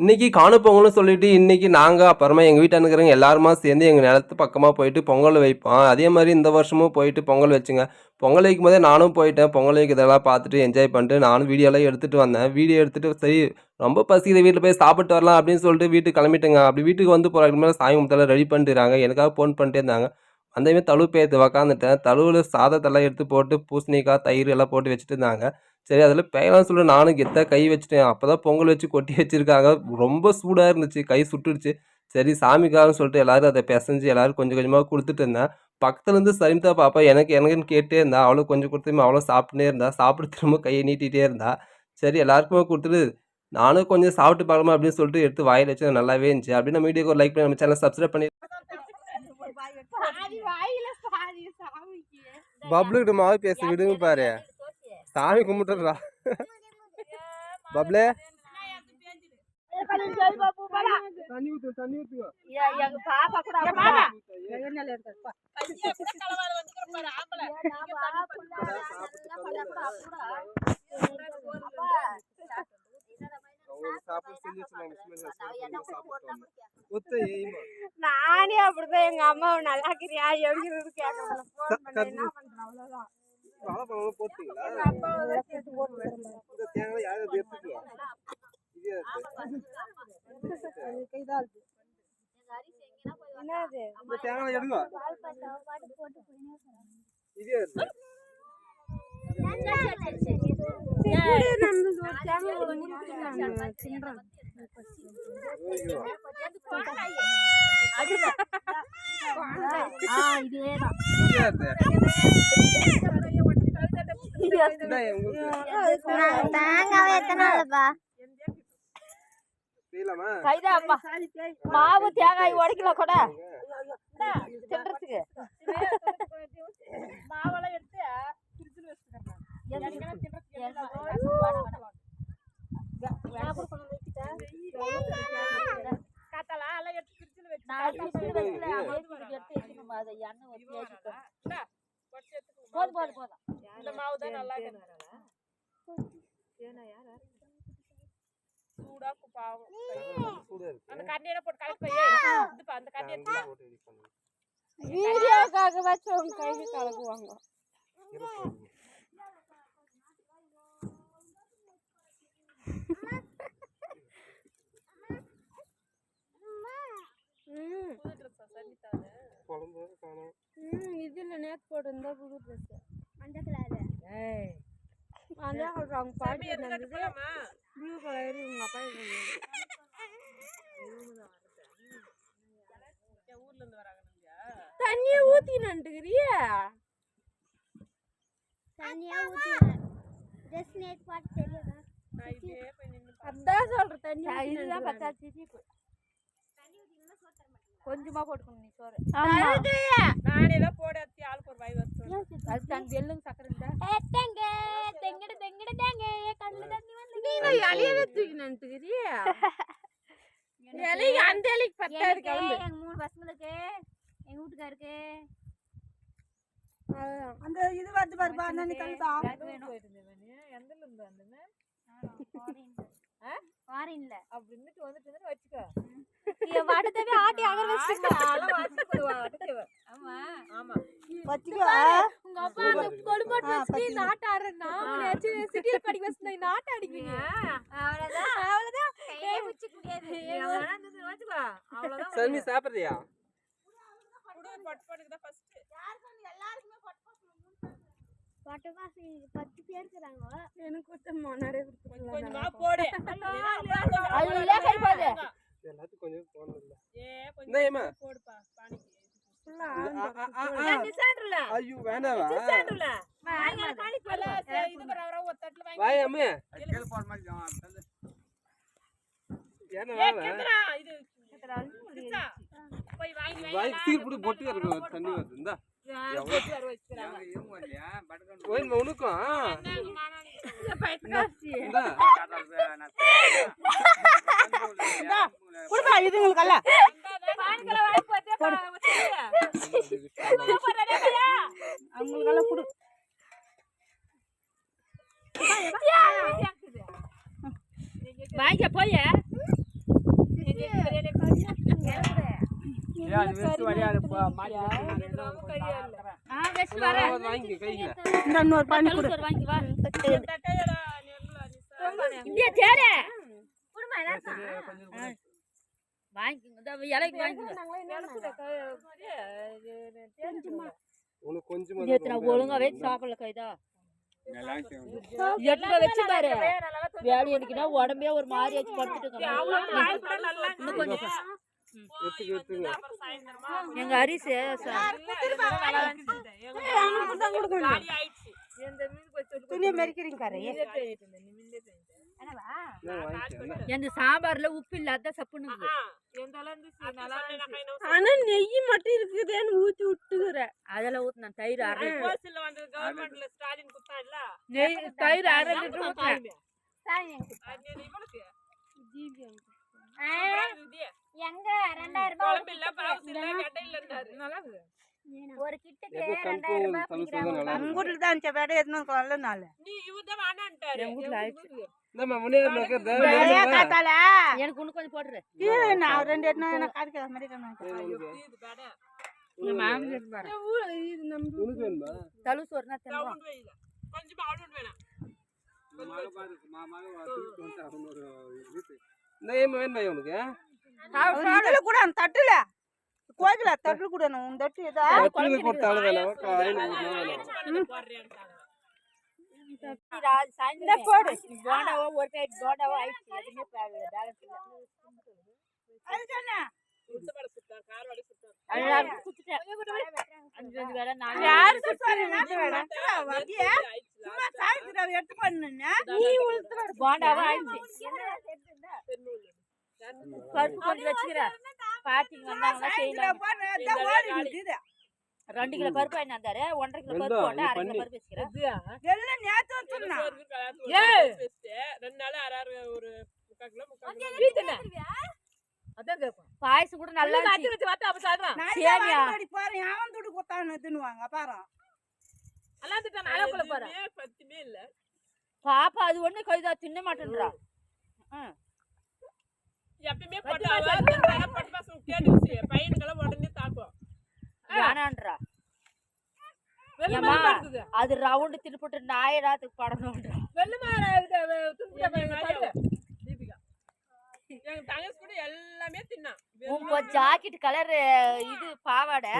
இன்னைக்கு காணும் பொங்கல்னு சொல்லிட்டு இன்னைக்கு நாங்கள் அப்புறமா எங்கள் வீட்டானுக்கிறவங்க எல்லாருமா சேர்ந்து எங்கள் நிலத்து பக்கமாக போயிட்டு பொங்கல் வைப்போம். அதே மாதிரி இந்த வருஷமும் போயிட்டு பொங்கல் வச்சுங்க. பொங்கல் வைக்கும் போதே நானும் போயிட்டேன். பொங்கல் வைக்கிறதெல்லாம் பார்த்துட்டு என்ஜாய் பண்ணிட்டு நானும் வீடியோலாம் எடுத்துகிட்டு வந்தேன். வீடியோ எடுத்துகிட்டு சரி ரொம்ப பசிக்குது வீட்டில் போய் சாப்பிட்டு வரலாம் அப்படின்னு சொல்லிட்டு வீட்டுக்கு கிளம்பிட்டுங்க. அப்படி வீட்டுக்கு வந்து போகிறதுக்கு மேலே சாமி முத்தெல்லாம் ரெடி பண்ணிட்டுறாங்க. எனக்காக ஃபோன் பண்ணிட்டே இருந்தாங்க. அந்தமாரி தழுவு பேத்து உக்காந்துட்டேன். தழுவில் சாதத்தெல்லாம் எடுத்து போட்டு பூசணிக்காய் தயிர் எல்லாம் போட்டு வச்சுட்டு இருந்தாங்க. சரி அதில் பேயலாம் சொல்லி நானும் கெத்தாக கை வச்சுட்டேன். அப்போ தான் பொங்கல் வச்சு கொட்டி வச்சுருக்காங்க. ரொம்ப சூடாக இருந்துச்சு. கை சுட்டுடுச்சு சரி சாமிக்காகன்னு சொல்லிட்டு எல்லோரும் அதை பிசைஞ்சு எல்லோரும் கொஞ்சம் கொஞ்சமாக கொடுத்துட்டு இருந்தேன் பக்கத்துலேருந்து சரிமிதா பாப்பா எனக்கு எனக்குன்னு கேட்டே இருந்தா. அவளும் கொஞ்சம் கொடுத்துமே அவளும் சாப்பிட்டுனே இருந்தா. சாப்பிட்டு திரும்ப கையை நீட்டிகிட்டே இருந்தா. சரி எல்லாருக்குமே கொடுத்துட்டு நானும் கொஞ்சம் சாப்பிட்டு பார்க்கலாமா அப்படின்னு சொல்லிட்டு எடுத்து வாயில் வச்சு நல்லாவே இருந்துச்சு. அப்படின்னு நம்ம வீடியோக்கு ஒரு லைக் பண்ணி நம்ம சேனல் சப்ஸ்கிரைப் பண்ணி பப்ளுக்கிட்ட மாவு பேச விடுங்க பாரு. சாமி கும்பிட்டுறா. பப்ளே. நானே அப்படிதான் எங்க அம்மாவை நல்லா இருக்கிறியா எப்படி கேட்கறதுல போன் பண்ணி என்ன பண்றேன் அவ்வளவுதான். வாழைப்பழம் போட்டீங்களா. இந்த தேங்காய் யாரும் எடுத்துக்கலாம் இதே இருக்கு. என்னது? இந்த தேங்காய் எடுங்க. இதே இருக்கு. இப்படி தேங்காவே எத்தனாலப்பா செய்யலாமா கைதா அம்மா மாவு தேங்காய் உடைக்கல கூட தின்றதுக்கு மாவெல்லாம் எடுத்து போதும் போதும் போதும் இந்த மாவு தான் நல்லா சூடா பாவம். அந்த கண்ணியில போட்டு கலக்கு போய் இதுப்பா அந்த கண்ணி எடுத்து வா. போட்டு edit பண்ணுங்க. வீடியோக்காக வச்சு உங்க கைக்கு கலக்குவாங்க இருக்கு. ம் குழம்பு காணோம். ம் இதுல மஞ்சள் கலர் அதான் சொல்றாங்க பாட்டி இருந்தது ப்ளூ கலர் உங்க அப்பா இருந்தது தண்ணிய ஊத்தி ஜஸ்ட் தெரியுதா? அதான் சொல்றேன் தண்ணி இதுதான் பத்தாச்சு கொஞ்சமா போட்டுக்கணும் நீ சோறு. நானே தான் போட அத்தி ஆளுக்கு ஒரு வாய் வச்சு அது தங்க எள்ளுங்க சக்கரை இருந்தா தெங்க தெங்கட தெங்கட தெங்க. கண்ணுல தண்ணி வந்து நீ இலையவே தூக்கினன்ட்டுக்கிறிய இலைக்கு அந்த இலைக்கு பத்தாது கிளம்பு. எங்க மூணு பசங்களுக்கு எங்க வீட்டுக்காருக்கு? அந்த இது வந்து பாருப்பா அண்ணன் கல்பா ஃபாரின்ல அப்படின்னுட்டு வந்துட்டு வந்து வச்சுக்கோ. வடத்தவே ஆட்டி அகர ஆமா. ஆமா. வச்சுக்கோ உங்க அப்பா அந்த கொடுமோட்டு வச்சு இந்த ஆட்ட ஆடுறா உன்னை சிட்டியில படிக்க வச்சு இந்த ஆட்ட அடிப்பீங்க அவ்வளவுதான். அவ்வளவுதான். கையே பிடிச்சிக்க முடியாது வச்சுக்கோ. அவ்வளவுதான் சரி, நீ சாப்பிடுறியா? பட்டு மாசம் பத்து பேர் இருக்கிறாங்க. எனக்கு கொஞ்சமா போடு. எல்லாத்துக்கும் கொஞ்சம் இந்த ஏமா ஐயோ வேணாவா? அல்ல இது பரவ வர ஒரு தட்டுல வாங்கி வாய் அம்மே ஏன்னா ஏ வேணா கேக்குறா இது சிச்சா, போய் வாங்கி வாங்கி வாய் சீர் புடி பொட்டி இருக்கும் தண்ணி வருது இந்தா. உனக்கும்? இந்தா வாங்க போய் இன்னொரு பானி கொடு வாங்கி வா ஒழுங்காவே சாப்பிடல கைதா எட்டுல வச்சு பாரு. வேலை எனக்குன்னா உடம்பே ஒரு மாதிரி வச்சு படுத்துட்டு எங்க அரிசி துணியை மெரிக்கிறீங்க காரு நீயே தேடிட்டு இருந்த, நீ முன்னே தேடிட்ட. நான் வாங்கிக்கிறேன் எந்த சாம்பார்ல உப்பு இல்லாத. ஆனா நெய் மட்டும் இருக்குதேன்னு ஊத்தி விட்டுக்கிற அதெல்லாம் தயிர் அரை நெய் தயிர் அரை லிட்டர் ஊத்துறேன் இது, எங்க? ரெண்டாயிரம் ரூபாய் ஒரு கிட்டுக்கு ரெண்டாயிரம் ரூபாய் உங்க வீட்டுல தான் வேட நீ வேணான்ட்டாரு ஆயிடுச்சு. எனக்கு இன்னும் கொஞ்சம் போட்டுரு. நான் ரெண்டு எட்டு எனக்கு மாதிரி தலு சோறுனா உனக்கு கூட அந்த தட்டுல. கோயில தட்டுல கூட உன் தட்டு ஏதா? கட்டில கொடுத்தாலும் போடு போண்டாவோ ஒரு டைட் போண்டாவோ ஆயிடுச்சு எதுவுமே பேலன்ஸ் இல்லை அது சொன்னேன் ரெண்டு கிலோ பருப்பு வாங்கி வந்தாரு. ஒன்றரை கிலோ பருப்பு வெந்தா, போட்டா நீ அரை கிலோ. பருப்பு வச்சுக்கிறேன். எல்லாம் நேத்து ஏய்! ரெண்டு நாள் அரை ஒரு முக்கால் கிலோ முக்கால் கிலோ அதான் கேட்போம் பாயசம் கூட நல்லா வச்சு வச்சு வச்சு அப்ப சாடுறான் சேமியா. பாரு அவன் துடு குத்தான்னு தின்னுவாங்க பாரு. எல்லாம் திட்டம் அளவுக்குள்ள எதுவுமே பத்துமே இல்ல. பாப்பா அது ஒண்ணு கைதா தின்ன மாட்டேன்றா. எப்பயுமே போட்டாவா பட்டு மாசம் கேட்டுச்சு பையனுக்கெல்லாம் உடனே தாக்கும் வேணான்றா. அது ரவுண்டு தின்னுபுட்டு நாயடாத்துக்கு படணும்ன்றா. எல்லாமே தின்னான். உங்க ஜாக்கெட் கலர் இது பாவாடை